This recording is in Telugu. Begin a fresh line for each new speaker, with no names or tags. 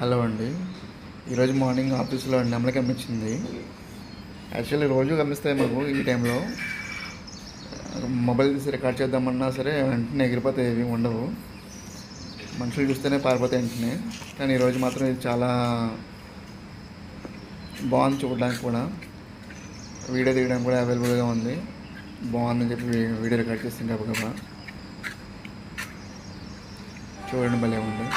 హలో అండి. ఈరోజు మార్నింగ్ ఆఫీస్లో నెమలి కనిపించింది యాక్చువల్లీ రోజు కనిపిస్తాయి మాకు ఈ టైంలో మొబైల్ తీసి రికార్డ్ చేద్దామన్నా సరే వెంటనే ఎగిరిపోతాయి ఏవి ఉండవు. మనుషులు చూస్తేనే పారిపోతాయి వెంటనే. కానీ ఈరోజు మాత్రం ఇది చాలా బాగుంది చూడడానికి కూడా. వీడియో తీయడానికి కూడా అవైలబుల్గా ఉంది. బాగుందని చెప్పి వీడియో రికార్డ్ చేస్తుంది గబగబా. చూడండి భలే ఉంది.